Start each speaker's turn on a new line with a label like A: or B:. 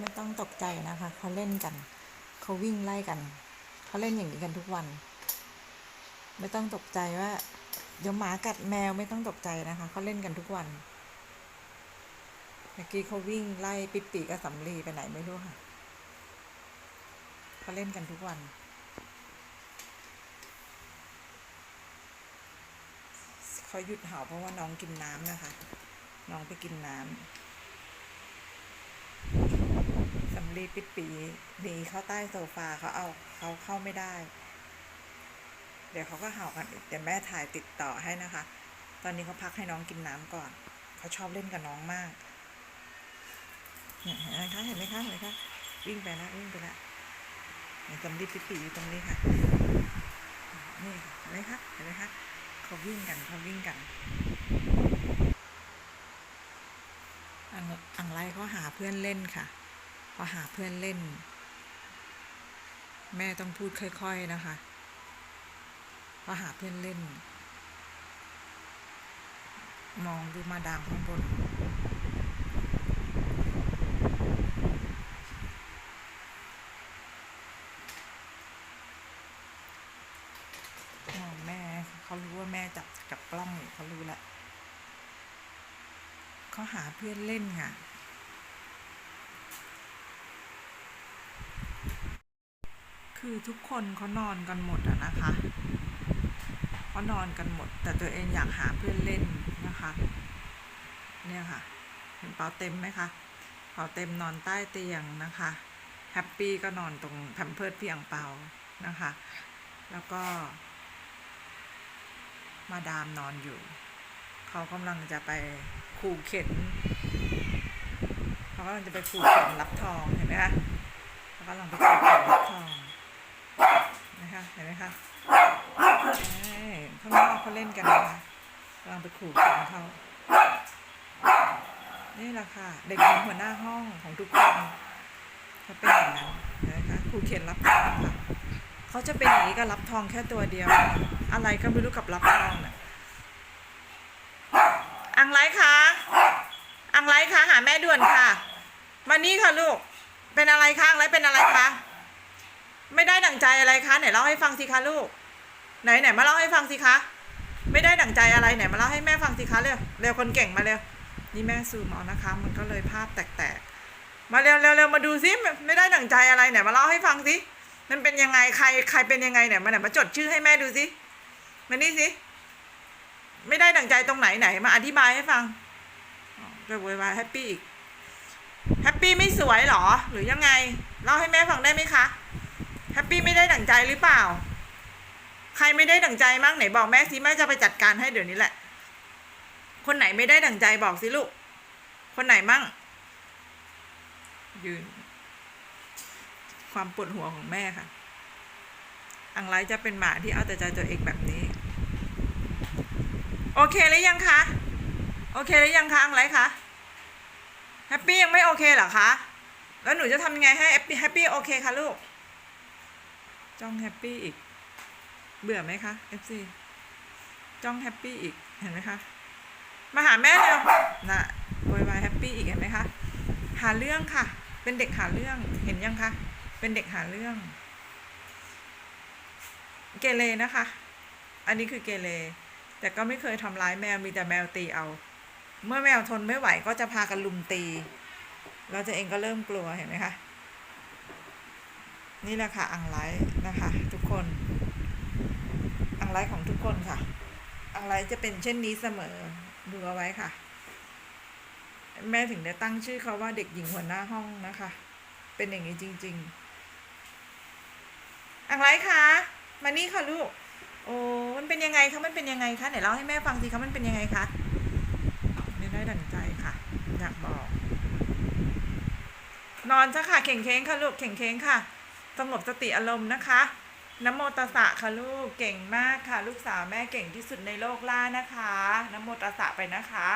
A: ไม่ต้องตกใจนะคะเขาเล่นกันเขาวิ่งไล่กันเขาเล่นอย่างนี้กันทุกวัน ไม่ต้องตกใจว่าเดี๋ยวหมากัดแมวไม่ต้องตกใจนะคะเขาเล่นกันทุกวันเมื่อกี้เขาวิ่งไล่ปิดปีกับสำลีไปไหนไม่รู้ค่ะเขาเล่นกันทุกวัน เขาหยุดเห่าเพราะว่าน้องกินน้ำนะคะ น้องไปกินน้ำ สำลีปิดปีหนีเข้าใต้โซฟาเขาเอาเขาเข้าไม่ได้ เดี๋ยวเขาก็เห่ากันอีกเดี๋ยวแม่ถ่ายติดต่อให้นะคะ ตอนนี้เขาพักให้น้องกินน้ำก่อน เขาชอบเล่นกับน้องมากเห็นไหมคะเห็นไหมคะเห็นไหมคะวิ่งไปแล้ววิ่งไปแล้วเนี่ยสำลีปิดปีอยู่ตรงนี้ค่ะนี่เห็นไหมคะเห็นไหมคะเขาวิ่งกันเขาวิ่งกันอังอังไรเขาหาเพื่อนเล่นค่ะ พอหาเพื่อนเล่น แม่ต้องพูดค่อย ๆ นะคะพอหาเพื่อนเล่น มองดูมาดามข้างบนมองแม่เขารู้ว่าแม่จับจับกล้องเขารู้แหละเขาหาเพื่อนเล่นค่ะ คือทุกคนเขานอนกันหมดอะนะคะเขานอนกันหมด แต่ตัวเองอยากหาเพื่อนเล่นนะคะ เนี่ยค่ะ เห็นเปาเต็มไหมคะเปาเต็มนอนใต้เตียงนะคะแฮปปี้ก็นอนตรงแพมเพิร์ดพี่อังเปานะคะ แล้วก็ มาดามนอนอยู่ เขากำลังจะไปขู่เข็นเขากำลังจะไปขู่เข็นรับทองเห็นไหมคะเขากำลังไปขู่เข็นรับทอง คะเห็นไหมคะข้างนอกเขาเล่นกันนะคะกำลังไปขู่เข็นเขานี่แหละค่ะ เด็กหญิงหัวหน้าห้องของทุกคนเขาเป็นอย่างนั้นนะคะขู่เข็นรับทองค่ะเขาจะเป็นอย่างนี้กับรับทองแค่ตัวเดียว อะไรก็ไม่รู้กับรับทองน่ะอังไรคะอังไรคะหาแม่ด่วนค่ะมานี่ค่ะลูก เป็นอะไรคะอังไรเป็นอะไรคะ ไม่ได้ดั่งใจอะไรคะไหนเล่าให้ฟังสิคะลูก ไหนไหนมาเล่าให้ฟังสิคะ ไม่ได้ดั่งใจอะไรไหนมาเล่าให้แม่ฟังสิคะเร็วเร็วคนเก่งมาเร็วนี่แม่ซูมเอานะคะ มันก็เลยภาพแตกๆ มาเร็วเร็วเร็วมาดูสิไม่ได้ดั่งใจอะไรไหนมาเล่าให้ฟังสิมันเป็นยังไงใครใครเป็นยังไงเนี่ยมาไหนมาจดชื่อให้แม่ดูสิมานี่สิไม่ได้ดั่งใจตรงไหนไหนมาอธิบายให้ฟังจะโวยวายแฮปปี้อีกแฮปปี้ไม่สวยหรอ หรือยังไงเล่าให้แม่ฟังได้ไหมคะ แฮปปี้ไม่ได้ดั่งใจหรือเปล่า ใครไม่ได้ดั่งใจมั่งไหนบอกแม่สิแม่จะไปจัดการให้เดี๋ยวนี้แหละ คนไหนไม่ได้ดั่งใจบอกสิลูก คนไหนมั่ง ยืน ความปวดหัวของแม่ค่ะ อังไลจะเป็นหมาที่เอาแต่ใจตัวเองแบบนี้ โอเคหรือยังคะ โอเคหรือยังคะอังไลคะแฮปปี้ยังไม่โอเคเหรอคะ แล้วหนูจะทำยังไงให้แฮปปี้โอเคคะลูก จ้องแฮปปี้อีก เบื่อไหมคะ FC จ้องแฮปปี้อีก เห็นไหมคะ มาหาแม่เร็วนะโวยวายแฮปปี้อีกเห็นไหมคะ หาเรื่องค่ะ เป็นเด็กหาเรื่อง เห็นยังคะ เป็นเด็กหาเรื่อง เกเรนะคะ อันนี้คือเกเร แต่ก็ไม่เคยทำร้ายแมว มีแต่แมวตีเอา เมื่อแมวทนไม่ไหวก็จะพากันลุมตี เราจะเองก็เริ่มกลัวเห็นไหมคะ นี่แหละค่ะอังไลนะคะ ทุกคนอังไลของทุกคนค่ะอังไลจะเป็นเช่นนี้เสมอดูเอาไว้ค่ะ แม่ถึงได้ตั้งชื่อเขาว่าเด็กหญิงหัวหน้าห้องนะคะ เป็นอย่างนี้จริง ๆอังไรคะมานี่ค่ะลูกโอ้มันเป็นยังไงคะมันเป็นยังไงคะไหนเล่าให้แม่ฟังสิคะมันเป็นยังไงคะไม่ได้ดั่งใจค่ะ อยากบอก นอนซะค่ะเข่งเค้งค่ะลูกเข่งเค้งค่ะ สงบสติอารมณ์นะคะนโมตสะค่ะลูกเก่งมากค่ะ ลูกสาวแม่เก่งที่สุดในโลกล่านะคะนโมตัสสะไปนะคะ